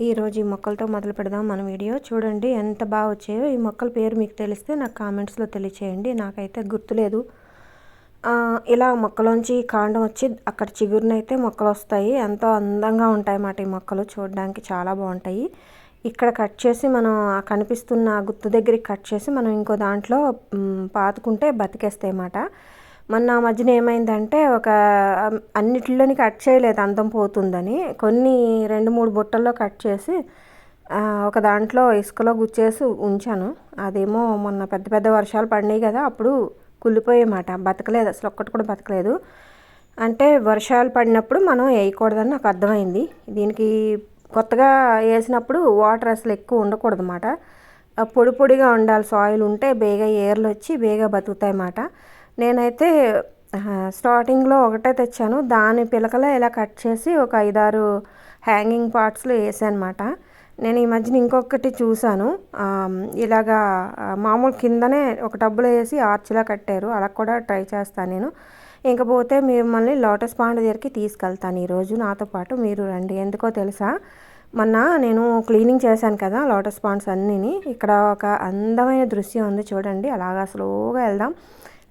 ఈరోజు ఈ మొక్కలతో మొదలు పెడదాం మన వీడియో. చూడండి ఎంత బాగా వచ్చాయో. ఈ మొక్కల పేరు మీకు తెలిస్తే నాకు కామెంట్స్లో తెలియచేయండి. నాకైతే గుర్తులేదు. ఇలా మొక్కలోంచి కాండం వచ్చి అక్కడ చిగురునైతే మొక్కలు వస్తాయి. ఎంతో అందంగా ఉంటాయి అన్నమాట ఈ మొక్కలు. చూడడానికి చాలా బాగుంటాయి. ఇక్కడ కట్ చేసి మనం కనిపిస్తున్న గుత్తు దగ్గరికి కట్ చేసి మనం ఇంకో దాంట్లో పాతుకుంటే బతికేస్తాయి అన్నమాట మొన్న మధ్యన ఏమైందంటే ఒక అన్నిటిలోని కట్ చేయలేదు అందం పోతుందని. కొన్ని రెండు మూడు బుట్టల్లో కట్ చేసి ఒక దాంట్లో ఇసుకలో గుచ్చేసి ఉంచాను. అదేమో మొన్న పెద్ద పెద్ద వర్షాలు పడినాయి కదా అప్పుడు కుళ్ళిపోయేమాట బతకలేదు అసలు ఒక్కటి కూడా బతకలేదు. అంటే వర్షాలు పడినప్పుడు మనం వేయకూడదని నాకు అర్థమైంది. దీనికి కొత్తగా వేసినప్పుడు వాటర్ అసలు ఎక్కువ ఉండకూడదు అన్నమాట పొడి పొడిగా ఉండాలి సాయిల్ ఉంటే బేగా ఏర్లు వచ్చి బేగా బతుకుతాయి అన్నమాట నేనైతే స్టార్టింగ్లో ఒకటే తెచ్చాను. దాని పిలకలే ఇలా కట్ చేసి ఒక ఐదారు హ్యాంగింగ్ పార్ట్స్లో వేసానమాట. నేను ఈ మధ్యన ఇంకొకటి చూశాను ఇలాగా మామూలు కిందనే ఒక టబ్బులో వేసి ఆర్చ్లా కట్టారు. అలా కూడా ట్రై చేస్తాను నేను. ఇంకపోతే మిమ్మల్ని లోటస్ పాండ్ దగ్గరికి తీసుకెళ్తాను ఈరోజు నాతో పాటు. మీరు రండి. ఎందుకో తెలుసా? మొన్న నేను క్లీనింగ్ చేశాను కదా లోటస్ పాండ్స్ అన్నీని. ఇక్కడ ఒక అందమైన దృశ్యం ఉంది చూడండి. అలాగా స్లోగా వెళ్దాం.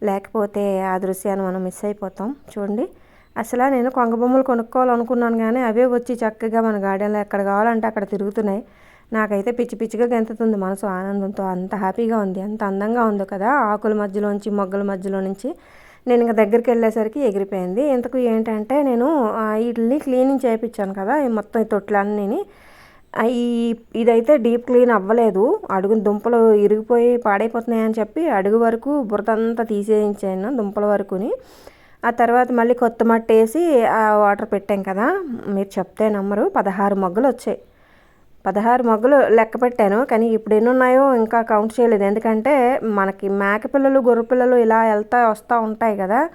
లేకపోతే ఆ దృశ్యాన్ని మనం మిస్ అయిపోతాం. చూడండి. అసలు నేను కొంగ బొమ్మలు కొనుక్కోవాలనుకున్నాను కానీ అవే వచ్చి చక్కగా మన గార్డెన్లో ఎక్కడ కావాలంటే అక్కడ తిరుగుతున్నాయి. నాకైతే పిచ్చి పిచ్చిగా గెంతుతుంది మనసు. ఆనందంతో అంత హ్యాపీగా ఉంది. అంత అందంగా ఉందో కదా ఆకుల మధ్యలోంచి మొగ్గల మధ్యలో నుంచి. నేను ఇంకా దగ్గరికి వెళ్ళేసరికి ఎగిరిపోయింది. ఇంతకు ఏంటంటే నేను వీటిని క్లీనింగ్ చేయించాను కదా మొత్తం ఈ తొట్లన్నీ ఈ ఇదైతే డీప్ క్లీన్ అవ్వలేదు. అడుగు దుంపలు ఇరిగిపోయి పాడైపోతున్నాయని చెప్పి అడుగు వరకు బురదంతా తీసేయించాను దుంపల వరకుని. ఆ తర్వాత మళ్ళీ కొత్త మట్టి వేసి ఆ వాటర్ పెట్టాం కదా. మీరు చెప్తే నమ్మరు. పదహారు మొగ్గలు వచ్చాయి. పదహారు మొగ్గలు లెక్క పెట్టాను. కానీ ఇప్పుడు ఎన్ని ఉన్నాయో ఇంకా కౌంట్ చేయలేదు. ఎందుకంటే మనకి మేక పిల్లలు గొర్రె పిల్లలు ఇలా వెళ్తా వస్తూ ఉంటాయి కదా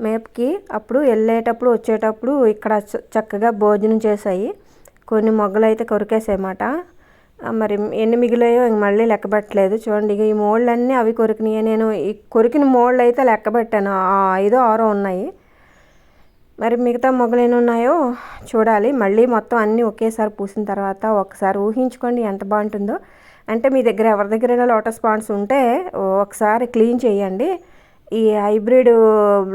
మేపుకి. అప్పుడు వెళ్ళేటప్పుడు వచ్చేటప్పుడు ఇక్కడ చక్కగా భోజనం చేశాయి. కొన్ని మొగ్గలు అయితే కొరికేసాయమాట మరి ఎన్ని మిగిలాయో ఇంక మళ్ళీ లెక్కబెట్టలేదు చూడండి ఇక ఈ మోళ్ళన్నీ అవి కొరికినాయి. నేను ఈ కొరికిన మోళ్ళు అయితే లెక్కబెట్టాను ఐదో ఆరో ఉన్నాయి. మరి మిగతా మొగ్గలు ఎన్ని ఉన్నాయో చూడాలి. మళ్ళీ మొత్తం అన్నీ ఒకేసారి పూసిన తర్వాత ఒకసారి ఊహించుకోండి ఎంత బాగుంటుందో. అంటే మీ దగ్గర ఎవరి దగ్గరైనా లోటస్ పాండ్స్ ఉంటే ఒకసారి క్లీన్ చేయండి. ఈ హైబ్రిడ్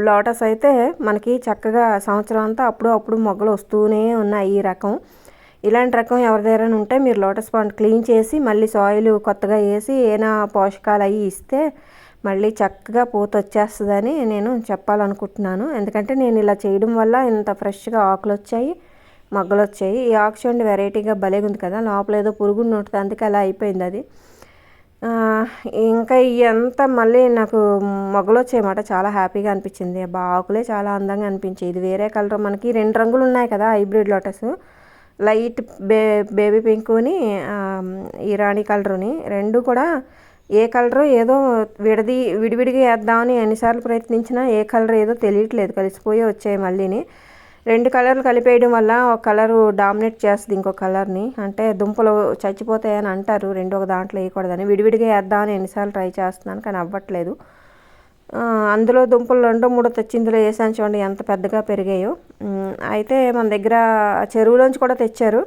లోటస్ అయితే మనకి చక్కగా సంవత్సరం అంతా అప్పుడు అప్పుడు మొగ్గలు వస్తూనే ఉన్నాయి ఈ రకం. ఇలాంటి రకం ఎవరి దగ్గర ఉంటే మీరు లోటస్ పాండ్ క్లీన్ చేసి మళ్ళీ సాయిల్ కొత్తగా వేసి ఏమైనా పోషకాలు అవి ఇస్తే మళ్ళీ చక్కగా పూత వచ్చేస్తుందని నేను చెప్పాలనుకుంటున్నాను. ఎందుకంటే నేను ఇలా చేయడం వల్ల ఇంత ఫ్రెష్గా ఆకులు వచ్చాయి మగ్గలు వచ్చాయి. ఈ ఆకు చూడండి వెరైటీగా భలేగా ఉంది కదా. లోపల ఏదో పురుగు ఉంటుంది. అందుకే అలా అయిపోయింది అది. ఇంకా ఇవంతా మళ్ళీ నాకు మొగ్గలు వచ్చాయన్నమాట. చాలా హ్యాపీగా అనిపించింది. ఆకులే చాలా అందంగా అనిపించాయి. ఇది వేరే కలర్. మనకి రెండు రంగులు ఉన్నాయి కదా హైబ్రిడ్ లోటస్. లైట్ బే బేబీ పింకుని రాణి కలరుని రెండు కూడా ఏ కలరో ఏదో విడది విడివిడిగా వేద్దామని ఎన్నిసార్లు ప్రయత్నించినా ఏ కలర్ ఏదో తెలియట్లేదు. కలిసిపోయి వచ్చాయి మళ్ళీని. రెండు కలర్లు కలిపేయడం వల్ల ఒక కలరు డామినేట్ చేస్తుంది ఇంకో కలర్ని. అంటే దుంపలు చచ్చిపోతాయని అంటారు. రెండు ఒక దాంట్లో వేయకూడదని. విడివిడిగా వేద్దామని ఎన్నిసార్లు ట్రై చేస్తున్నాను కానీ అవ్వట్లేదు. అందులో దుంపలు రెండో మూడో తెచ్చి ఇందులో వేసాను చూడండి ఎంత పెద్దగా పెరిగాయో. అయితే మన దగ్గర చెరువులోంచి కూడా తెచ్చారు.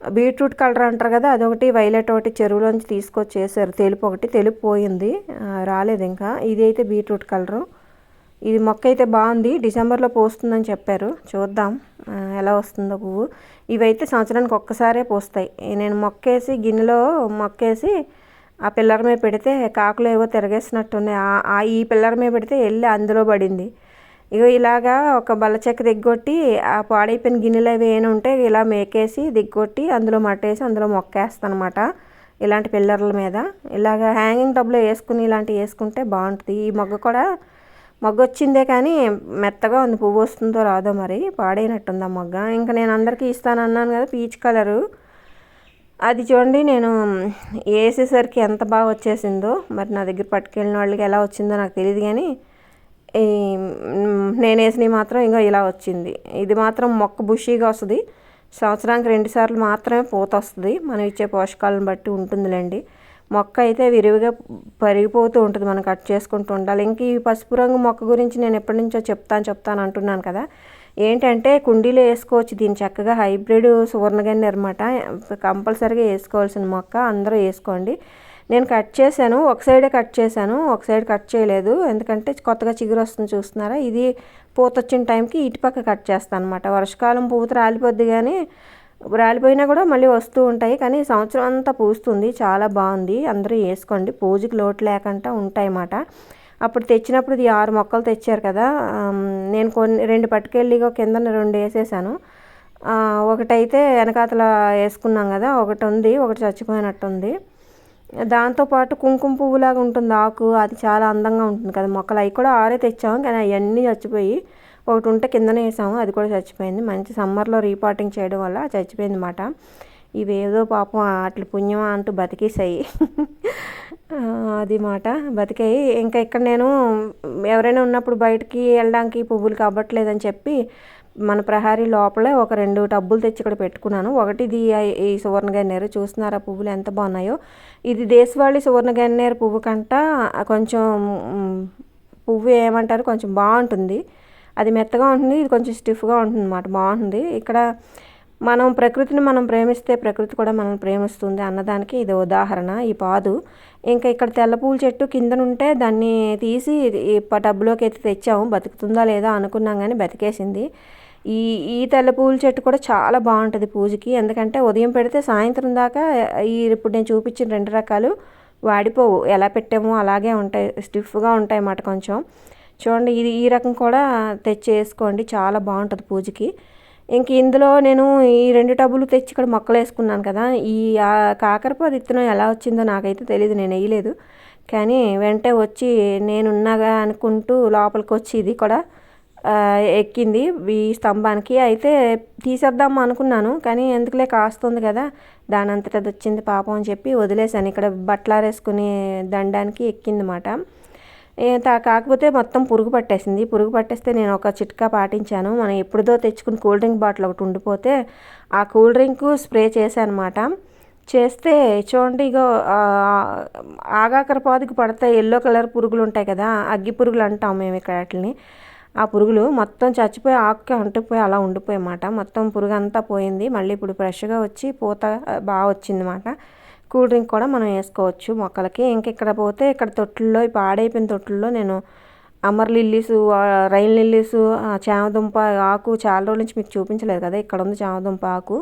బీట్రూట్ కలర్ అంటారు కదా అదొకటి వైలెట్ ఒకటి చెరువులోంచి తీసుకొచ్చి వేసారు తెలుపు ఒకటి తెలుపు పోయింది. రాలేదు ఇంకా. ఇది అయితే బీట్రూట్ కలరు. ఇది మొక్క అయితే బాగుంది. డిసెంబర్లో పోస్తుందని చెప్పారు. చూద్దాం ఎలా వస్తుందో పువ్వు. ఇవైతే సంవత్సరానికి ఒక్కసారే పోస్తాయి. నేను మొక్కేసి గిన్నెలో మొక్కేసి ఆ పిల్లర్ మీద పెడితే కాకులు ఏవో తిరగేసినట్టున్నాయి. ఆ ఈ పిల్లర్ మీద పెడితే వెళ్ళి అందులో పడింది. ఇగో ఇలాగా ఒక బలచెక్క దిగ్గొట్టి ఆ పాడైపోయిన గిన్నెలు అవి ఏమైనా ఉంటే ఇలా మేకేసి దిగ్గొట్టి అందులో మట్టేసి అందులో మొక్కేస్తాను అనమాట ఇలాంటి పిల్లర్ల మీద. ఇలాగ హ్యాంగింగ్ టబ్లో వేసుకుని ఇలాంటివి వేసుకుంటే బాగుంటుంది. ఈ మొగ్గ కూడా మొగ్గ వచ్చిందే కానీ మెత్తగా ఉంది. పువ్వు వస్తుందో రాదో మరి పాడైనట్టుంది ఆ మొగ్గ. ఇంకా నేను అందరికీ ఇస్తానన్నాను కదా పీచ్ కలరు. అది చూడండి నేను వేసేసరికి ఎంత బాగా వచ్చేసిందో. మరి నా దగ్గర పట్టుకెళ్ళిన వాళ్ళకి ఎలా వచ్చిందో నాకు తెలియదు కానీ నేను వేసినవి మాత్రం ఇంకా ఇలా వచ్చింది. ఇది మాత్రం మొక్క బుషీగా వస్తుంది. సంవత్సరానికి రెండుసార్లు మాత్రమే పూత వస్తుంది. మనం ఇచ్చే పోషకాలను బట్టి ఉంటుందిలేండి. మొక్క అయితే విరివిగా పెరిగిపోతూ ఉంటుంది. మనం కట్ చేసుకుంటూ ఉండాలి. ఇంక ఈ పసుపు రంగు మొక్క గురించి నేను ఎప్పటి నుంచో చెప్తాను చెప్తాను అంటున్నాను కదా. ఏంటంటే కుండీలో వేసుకోవచ్చు. దీన్ని చక్కగా హైబ్రిడ్ సువర్ణగన్ని అనమాట కంపల్సరీగా వేసుకోవాల్సిన మొక్క అందరూ వేసుకోండి. నేను కట్ చేశాను. ఒక సైడే కట్ చేశాను. ఒక సైడ్ కట్ చేయలేదు. ఎందుకంటే కొత్తగా చిగురు వస్తుంది చూస్తున్నారా? ఇది పూత వచ్చిన టైంకి ఇటుపక్క కట్ చేస్తాను అనమాట వర్షకాలం పూత రాలిపోద్ది కానీ రాలిపోయినా కూడా మళ్ళీ వస్తూ ఉంటాయి. కానీ సంవత్సరం అంతా పూస్తుంది. చాలా బాగుంది. అందరూ వేసుకోండి. పూజకి లోటు లేకుండా ఉంటాయి అన్నమాట. అప్పుడు తెచ్చినప్పుడు ఇది ఆరు మొక్కలు తెచ్చారు కదా నేను కొన్ని రెండు పట్టుకెళ్ళి కింద రెండు వేసేసాను. ఒకటైతే వెనకాతల వేసుకున్నాం కదా ఒకటి ఉంది ఒకటి చచ్చిపోయినట్టు ఉంది దాంతోపాటు కుంకుమ పువ్వులాగా ఉంటుంది ఆకు అది చాలా అందంగా ఉంటుంది కదా మొక్కలు అవి కూడా ఆరే తెచ్చాము కానీ అవన్నీ చచ్చిపోయి ఒకటి ఉంటే కిందనే వేసాము అది కూడా చచ్చిపోయింది. మంచి సమ్మర్లో రీపాటింగ్ చేయడం వల్ల చచ్చిపోయింది అన్నమాట ఇవేదో పాపం అట్లా పుణ్యమా అంటూ బతికేసాయి. అది మాట. బతికాయి ఇంకా ఇక్కడ నేను ఎవరైనా ఉన్నప్పుడు బయటికి వెళ్ళడానికి పువ్వులు కవ్వట్లేదని చెప్పి మన ప్రహారీ లోపలే ఒక రెండు టబ్బులు తెచ్చి ఇక్కడ పెట్టుకున్నాను. ఒకటి ఇది ఈ సువర్ణ గన్నేరు చూస్తున్నారా పువ్వులు ఎంత బాగున్నాయో? ఇది దేశవాళి సువర్ణ గన్నేరు పువ్వు కంట కొంచెం పువ్వు ఏమంటారు? కొంచెం బాగుంటుంది. అది మెత్తగా ఉంటుంది ఇది కొంచెం స్టిఫ్గా ఉంటుంది అన్నమాట బాగుంటుంది. ఇక్కడ మనం ప్రకృతిని మనం ప్రేమిస్తే ప్రకృతి కూడా మనం ప్రేమిస్తుంది అన్నదానికి ఇది ఉదాహరణ. ఈ పాదు ఇంకా ఇక్కడ తెల్ల పూల చెట్టు కిందనుంటే దాన్ని తీసి టబ్బులోకి అయితే తెచ్చాము. బతుకుతుందా లేదా అనుకున్నాం కానీ బతికేసింది. ఈ ఈ తెల్ల పూల చెట్టు కూడా చాలా బాగుంటుంది పూజకి. ఎందుకంటే ఉదయం పెడితే సాయంత్రం దాకా ఈ ఇప్పుడు నేను చూపించిన రెండు రకాలు వాడిపోవు. ఎలా పెట్టామో అలాగే ఉంటాయి. స్టిఫ్గా ఉంటాయి అన్నమాట కొంచెం. చూడండి ఇది ఈ రకం కూడా తెచ్చేసుకోండి. చాలా బాగుంటుంది పూజకి. ఇంక ఇందులో నేను ఈ రెండు టబ్బులు తెచ్చి ఇక్కడ మొక్కలు వేసుకున్నాను కదా ఈ కాకరపాదు ఇత్తనం ఎలా వచ్చిందో నాకైతే తెలియదు నేను వేయలేదు. కానీ వెంటనే వచ్చి నేనున్నాగా అనుకుంటూ లోపలికి వచ్చి ఇది కూడా ఎక్కింది ఈ స్తంభానికి. అయితే తీసేద్దాం అనుకున్నాను కానీ ఎందుకులే కాస్తుంది కదా దాని అంతటది వచ్చింది పాపం అని చెప్పి వదిలేశాను. ఇక్కడ బట్టలారేసుకుని దండానికి ఎక్కిందన్నమాట. కాకపోతే మొత్తం పురుగు పట్టేసింది. పురుగు పట్టేస్తే నేను ఒక చిట్కా పాటించాను. మనం ఎప్పుడుదో తెచ్చుకుని కూల్ డ్రింక్ బాటిల్ ఒకటి ఉండిపోతే ఆ కూల్ డ్రింక్ స్ప్రే చేశానమాట. చేస్తే చూడండి ఇగో ఆగాకర పాదుకు పడితే ఎల్లో కలర్ పురుగులు ఉంటాయి కదా అగ్గి పురుగులు అంటాం మేము ఇక్కడ వాటిని ఆ పురుగులు మొత్తం చచ్చిపోయి ఆకుకి అంటుపోయి అలా ఉండిపోయామాట మొత్తం పురుగు అంతా పోయింది. మళ్ళీ ఇప్పుడు ఫ్రెష్గా వచ్చి పూత బాగా వచ్చిందన్నమాట. కూల్ డ్రింక్ కూడా మనం వేసుకోవచ్చు మొక్కలకి. ఇంక ఇక్కడ పోతే ఇక్కడ తొట్టుల్లో పాడైపోయిన తొట్టుల్లో నేను అమర్ లిల్లీస్ రైన్ లిల్లీస్ చామదుంప ఆకు చాలా రోజుల నుంచి మీకు చూపించలేదు కదా ఇక్కడ ఉంది చామదుంప ఆకు.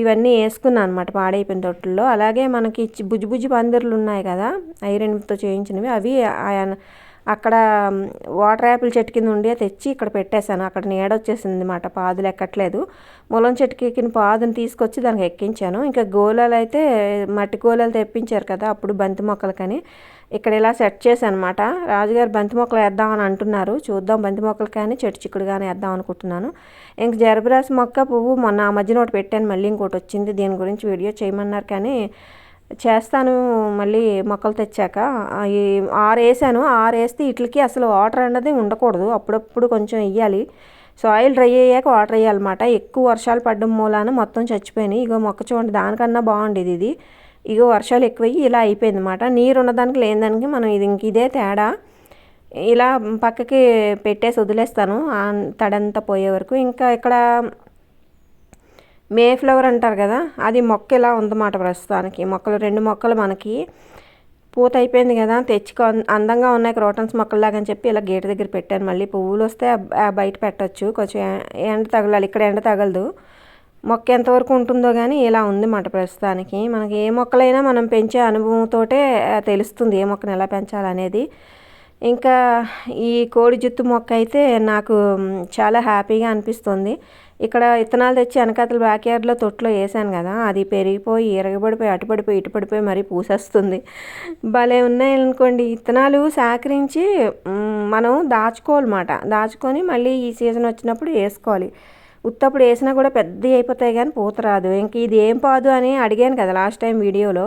ఇవన్నీ వేసుకున్నాను అనమాట పాడైపోయిన తొట్టుల్లో. అలాగే మనకి బుజ్జి బుజ్జి పందిర్లు ఉన్నాయి కదా ఐరన్తో చేయించినవి అవి అక్కడ వాటర్ యాపిల్ చెట్టు కింద ఉండి తెచ్చి ఇక్కడ పెట్టేశాను. అక్కడ నీడ వచ్చేసింది అనమాట పాదులు ఎక్కట్లేదు. ములం చెట్టుకి ఎక్కిన పాదుని తీసుకొచ్చి దానికి ఎక్కించాను. ఇంకా గోళాలు అయితే మట్టి గోళాలు తెప్పించారు కదా అప్పుడు బంతి మొక్కలకని. ఇక్కడ ఇలా సెట్ చేశాను అనమాట రాజుగారు బంతి మొక్కలు వేద్దామని అంటున్నారు. చూద్దాం బంతి మొక్కలు కానీ చెట్టు చిక్కుడు కానీ వేద్దాం అనుకుంటున్నాను. ఇంక జరబరాసి మొక్క పువ్వు మొన్న ఆ మధ్యన ఒకటి పెట్టాను మళ్ళీ ఇంకోటి వచ్చింది. దీని గురించి వీడియో చేయమన్నారు కానీ చేస్తాను మళ్ళీ మొక్కలు తెచ్చాక. ఈ ఆరు వేసాను ఆరు వేస్తే ఇట్లకి అసలు వాటర్ అన్నది ఉండకూడదు. అప్పుడప్పుడు కొంచెం వేయాలి సాయిల్ డ్రై అయ్యాక వాటర్ వేయాలన్నమాట ఎక్కువ వర్షాలు పడడం మూలాన మొత్తం చచ్చిపోయినాయి. ఇగో మొక్క చూడండి దానికన్నా బాగుండేది ఇది. ఇగో వర్షాలు ఎక్కువయ్యి ఇలా అయిపోయింది అనమాట నీరు ఉన్నదానికి లేని దానికి మనం ఇది ఇంక ఇదే తేడా. ఇలా పక్కకి పెట్టేసి వదిలేస్తాను. తడంతా పోయే వరకు. ఇంకా ఇక్కడ మే ఫ్లవర్ అంటారు కదా అది మొక్క ఇలా ఉందన్నమాట ప్రస్తుతానికి. మొక్కలు రెండు మొక్కలు మనకి పూత అయిపోయింది కదా తెచ్చుకో అందంగా ఉన్నాయి క్రోటన్స్ మొక్కల్లాగా అని చెప్పి ఇలా గేట్ దగ్గర పెట్టాను. మళ్ళీ పువ్వులు వస్తే బయట పెట్టచ్చు. కొంచెం ఎండ తగలాలి. ఇక్కడ ఎండ తగలదు. మొక్క ఎంతవరకు ఉంటుందో కానీ ఇలా ఉంది మాట ప్రస్తుతానికి. మనకి ఏ మొక్కలైనా మనం పెంచే అనుభవంతోటే తెలుస్తుంది ఏ మొక్కను ఎలా పెంచాలనేది. ఇంకా ఈ కోడి జుత్తు మొక్క అయితే నాకు చాలా హ్యాపీగా అనిపిస్తుంది. ఇక్కడ విత్తనాలు తెచ్చి వెనకాతల బ్యాక్ యార్డ్లో తొట్లో వేసాను కదా అది పెరిగిపోయి ఇరగబడిపోయి అటుపడిపోయి ఇటుపడిపోయి మరీ పూసేస్తుంది. భలే ఉన్నాయి అనుకోండి. విత్తనాలు సేకరించి మనం దాచుకోవాలన్నమాట. దాచుకొని మళ్ళీ ఈ సీజన్ వచ్చినప్పుడు వేసుకోవాలి. ఉత్తప్పుడు వేసినా కూడా పెద్ద అయిపోతాయి కానీ పూత రాదు. ఇంక ఇది ఏం పాదు అని అడిగాను కదా లాస్ట్ టైం వీడియోలో.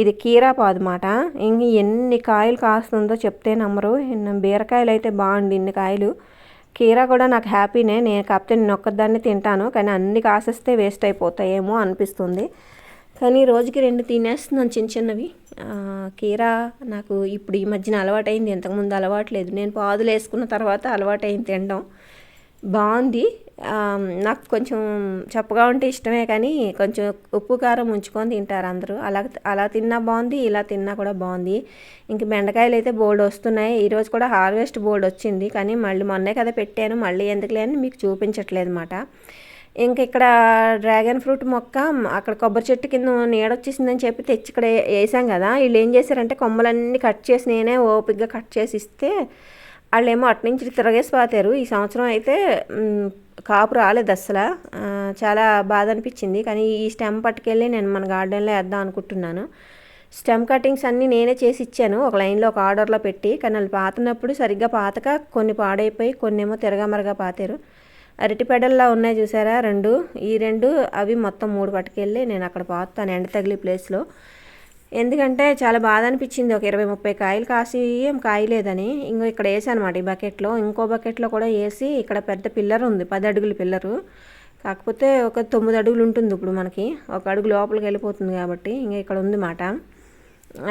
ఇది కీరా పాదు మాట ఇంక ఎన్ని కాయలు కాస్తుందో చెప్తే నమ్మరు. బీరకాయలు అయితే బాగుండి ఇన్ని కాయలు. కీరా కూడా నాకు హ్యాపీనే. నేను కాకపోతే నేను ఒక్కదాన్ని తింటాను. కానీ అన్ని కాసేస్తే వేస్ట్ అయిపోతాయేమో అనిపిస్తుంది. కానీ రోజుకి రెండు తినేస్తున్నాను చిన్న చిన్నవి. కీరా నాకు ఇప్పుడు ఈ మధ్యన అలవాటైంది. ఇంతకుముందు అలవాటు లేదు. నేను పాదులు వేసుకున్న తర్వాత అలవాటైంది తినడం. బాగుంది. నాకు కొంచెం చప్పగా ఉంటే ఇష్టమే కానీ కొంచెం ఉప్పు కారం ఉంచుకొని తింటారు అందరూ. అలా అలా తిన్నా బాగుంది ఇలా తిన్నా కూడా బాగుంది. ఇంక బెండకాయలు అయితే బోర్డు వస్తున్నాయి. ఈరోజు కూడా హార్వెస్ట్ బోర్డు వచ్చింది. కానీ మళ్ళీ మొన్నే కదా పెట్టాను. మళ్ళీ ఎందుకులే అని మీకు చూపించట్లేదు అనమాట ఇంక ఇక్కడ డ్రాగన్ ఫ్రూట్ మొక్క అక్కడ కొబ్బరి చెట్టు కింద నీడొచ్చేసిందని చెప్పి తెచ్చి ఇక్కడ వేసాం కదా. వీళ్ళు ఏం చేశారంటే కొమ్మలన్నీ కట్ చేసి నేనే ఓపిక్గా కట్ చేసి ఇస్తే వాళ్ళేమో అటు నుంచి తిరగేసి పోతారు. ఈ సంవత్సరం అయితే కాపు రాలేదు అసలు చాలా బాధ అనిపించింది. కానీ ఈ స్టెమ్ పట్టుకెళ్ళి నేను మన గార్డెన్లో వేద్దాం అనుకుంటున్నాను. స్టెమ్ కటింగ్స్ అన్నీ నేనే చేసి ఇచ్చాను. ఒక లైన్లో ఒక ఆర్డర్లో పెట్టి. కానీ వాళ్ళు పాతినప్పుడు సరిగ్గా పాతక కొన్ని పాడైపోయి కొన్ని ఏమో తిరగమరగా పాతారు. అరటి పెడల్లా ఉన్నాయి చూసారా? రెండు. ఈ రెండు అవి మొత్తం మూడు పట్టుకెళ్ళి నేను అక్కడ పాతాను ఎండ తగిలి ప్లేస్లో. ఎందుకంటే చాలా బాధ అనిపించింది ఒక ఇరవై ముప్పై కాయలు కాసి ఏం కాయలేదని ఇంకో ఇక్కడ వేసాను ఈ బకెట్లో. ఇంకో బకెట్లో కూడా వేసి ఇక్కడ పెద్ద పిల్లర్ ఉంది పది అడుగుల పిల్లరు. కాకపోతే ఒక తొమ్మిది అడుగులు ఉంటుంది ఇప్పుడు మనకి. ఒక అడుగు లోపలికి వెళ్ళిపోతుంది కాబట్టి ఇంకా ఇక్కడ ఉంది మాట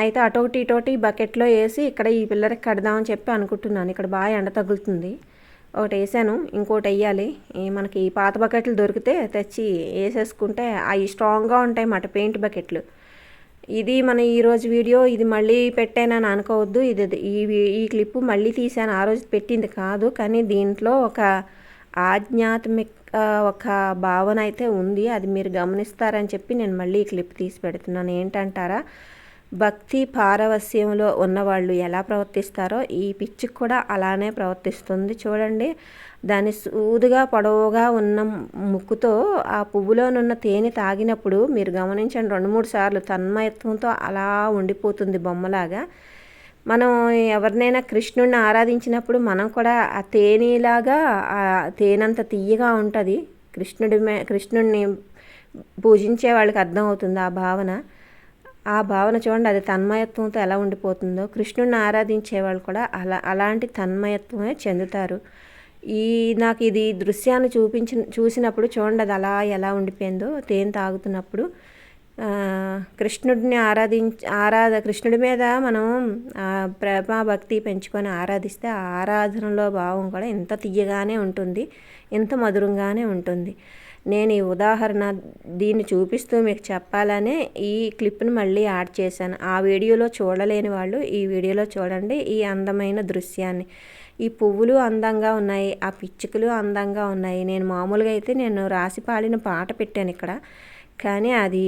అయితే అటొకటి ఇటోటి బకెట్లో వేసి ఇక్కడ ఈ పిల్లర్కి కడదామని చెప్పి అనుకుంటున్నాను. ఇక్కడ బాగా ఎండ తగులుతుంది. ఒకటి వేసాను ఇంకోటి వేయాలి ఈ మనకి పాత బకెట్లు దొరికితే తెచ్చి వేసేసుకుంటే అవి స్ట్రాంగ్గా ఉంటాయి అన్నమాట పెయింట్ బకెట్లు. ఇది మన ఈరోజు వీడియో ఇది మళ్ళీ పెట్టానని అనుకోవద్దు. ఇది ఈ ఈ క్లిప్ మళ్ళీ తీసాను ఆ రోజు పెట్టింది కాదు కానీ దీంట్లో ఒక ఆధ్యాత్మిక ఒక భావన అయితే ఉంది. అది మీరు గమనిస్తారని చెప్పి నేను మళ్ళీ ఈ క్లిప్ తీసి పెడుతున్నాను. ఏంటంటారా? భక్తి పారవస్యంలో ఉన్నవాళ్ళు ఎలా ప్రవర్తిస్తారో ఈ పిచ్చికి కూడా అలానే ప్రవర్తిస్తుంది. చూడండి. దాని సూదుగా పొడవుగా ఉన్న ముక్కుతో ఆ పువ్వులోనున్న తేనె తాగినప్పుడు మీరు గమనించండి రెండు మూడు సార్లు తన్మయత్వంతో అలా ఉండిపోతుంది బొమ్మలాగా. మనం ఎవరినైనా కృష్ణుడిని ఆరాధించినప్పుడు మనం కూడా ఆ తేనెలాగా ఆ తేనంత తీయగా ఉంటుంది. కృష్ణుడి మే కృష్ణుడిని పూజించే వాళ్ళకి అర్థమవుతుంది ఆ భావన. ఆ భావన చూడండి అది తన్మయత్వంతో ఎలా ఉండిపోతుందో. కృష్ణుడిని ఆరాధించే వాళ్ళు కూడా అలా అలాంటి తన్మయత్వమే చెందుతారు. ఈ నాకు ఇది దృశ్యాన్ని చూపించి చూసినప్పుడు చూడండి అది అలా ఎలా ఉండిపోయిందో తేనె తాగుతున్నప్పుడు. కృష్ణుడిని ఆరాధించ ఆరాధ కృష్ణుడి మీద మనం ప్రేమ భక్తి పెంచుకొని ఆరాధిస్తే ఆ ఆరాధనలో భావం కూడా ఎంత తీయగానే ఉంటుంది ఎంత మధురంగానే ఉంటుంది. నేను ఈ ఉదాహరణ దీన్ని చూపిస్తూ మీకు చెప్పాలనే ఈ క్లిప్ని మళ్ళీ యాడ్ చేశాను. ఆ వీడియోలో చూడలేని వాళ్ళు ఈ వీడియోలో చూడండి ఈ అందమైన దృశ్యాన్ని. ఈ పువ్వులు అందంగా ఉన్నాయి ఆ పిచ్చుకలు అందంగా ఉన్నాయి. నేను మామూలుగా అయితే నేను రాసి పాడిన పాట పెట్టాను ఇక్కడ. కానీ అది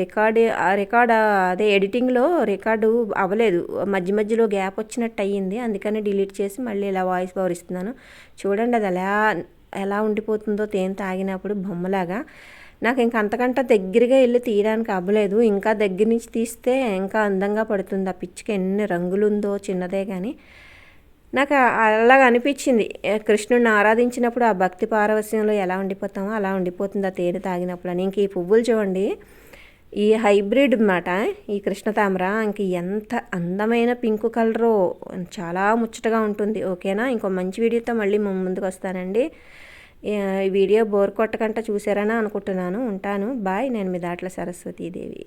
రికార్డ్ ఆ రికార్డ్ అదే ఎడిటింగ్లో రికార్డు అవ్వలేదు. మధ్య మధ్యలో గ్యాప్ వచ్చినట్టు అయ్యింది. అందుకని డిలీట్ చేసి మళ్ళీ ఇలా వాయిస్ ఓవర్ ఇస్తున్నాను. చూడండి అది ఎలా ఎలా ఉండిపోతుందో తేనె తాగినప్పుడు బొమ్మలాగా. నాకు ఇంక అంతకంటే దగ్గరగా వెళ్ళి తీయడానికి అవ్వలేదు. ఇంకా దగ్గర నుంచి తీస్తే ఇంకా అందంగా పడుతుంది. ఆ పిచ్చికి ఎన్ని రంగులు ఉందో చిన్నదే కానీ. నాకు అలాగ అనిపించింది. కృష్ణుడిని ఆరాధించినప్పుడు ఆ భక్తి పారవస్యంలో ఎలా ఉండిపోతామో అలా ఉండిపోతుంది ఆ తేనె తాగినప్పుడు అని. ఇంక ఈ పువ్వులు చూడండి. ఈ హైబ్రిడ్ అన్నమాట ఈ కృష్ణ తామర ఇంక ఎంత అందమైన పింక్ కలరు చాలా ముచ్చటగా ఉంటుంది. ఓకేనా? ఇంకో మంచి వీడియోతో మళ్ళీ ముందుకు వస్తానండి. ఈ వీడియో బోర్ కొట్టకంట చూసారని అనుకుంటున్నాను. ఉంటాను. బాయ్. నేను మీ దాట్ల సరస్వతీదేవి.